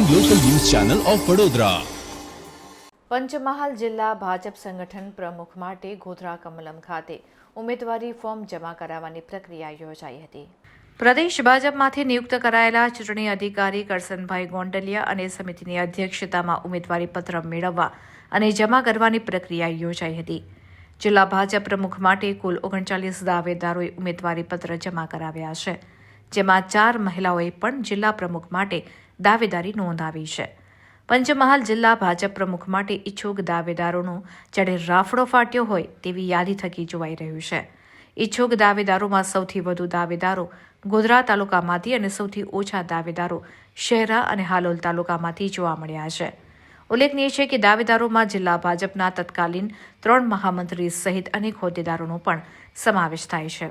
Channel of Vadodara Panchmahal જિલ્લા ભાજપ સંગઠન પ્રમુખ માટે ગોધરા કમલમ ખાતે ઉમેદવારી ફોર્મ જમા કરાવવાની પ્રક્રિયા યોજાઈ હતી. પ્રદેશ ભાજપમાંથી નિયુક્ત કરાયેલા ચૂંટણી અધિકારી કરસનભાઈ ગોંડલિયા અને સમિતિની અધ્યક્ષતામાં ઉમેદવારી પત્ર મેળવવા અને જમા કરવાની પ્રક્રિયા યોજાઈ હતી. જિલ્લા ભાજપ પ્રમુખ માટે કુલ ઓગણચાલીસ દાવેદારોએ ઉમેદવારી પત્ર જમા કરાવ્યા છે જેમાં ચાર મહિલાઓએ પણ જિલ્લા પ્રમુખ માટે દાવેદારી નોંધાવી છે. પંચમહાલ જિલ્લા ભાજપ પ્રમુખ માટે ઈચ્છુક દાવેદારોનો જ્યારે રાફડો ફાટ્યો હોય તેવી યાદી થકી જોવાઈ રહ્યું છે. ઈચ્છુક દાવેદારોમાં સૌથી વધુ દાવેદારો ગોધરા તાલુકામાંથી અને સૌથી ઓછા દાવેદારો શહેરા અને હાલોલ તાલુકામાંથી જોવા મળ્યા છે. ઉલ્લેખનીય છે કે દાવેદારોમાં જિલ્લા ભાજપના તત્કાલીન ત્રણ મહામંત્રી સહિત અનેક હોદ્દેદારોનો પણ સમાવેશ થાય છે.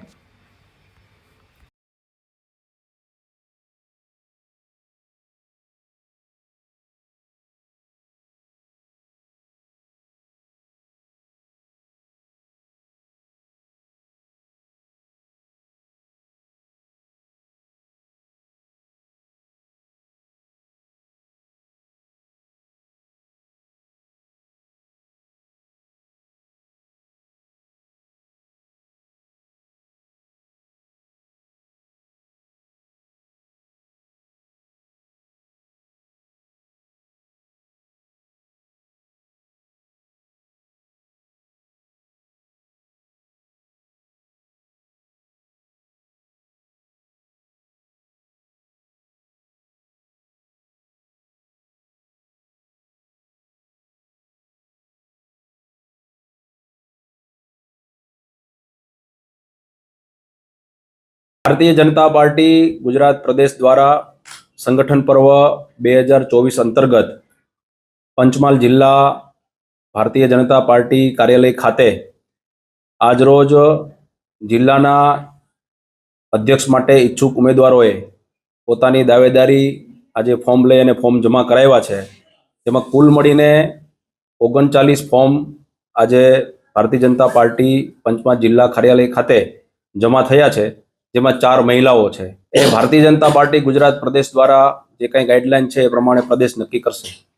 ભારતીય જનતા પાર્ટી ગુજરાત પ્રદેશ દ્વારા સંગઠન પર્વ બે હજાર ચોવીસ અંતર્ગત પંચમહાલ જિલ્લા ભારતીય જનતા પાર્ટી કાર્યાલય ખાતે આજરોજ જિલ્લાના અધ્યક્ષ માટે ઈચ્છુક ઉમેદવારોએ પોતાની દાવેદારી આજે ફોર્મ લઈ અને ફોર્મ જમા કરાવ્યા છે. તેમાં કુલ મળીને ઓગણચાલીસ ફોર્મ આજે ભારતીય જનતા પાર્ટી પંચમહાલ જિલ્લા કાર્યાલય ખાતે જમા થયા છે. જેમાં ચાર મહિલાઓ છે. એ ભારતીય જનતા પાર્ટી ગુજરાત પ્રદેશ દ્વારા જે કંઈ ગાઈડલાઈન છે એ પ્રમાણે પ્રદેશ નક્કી કરશે.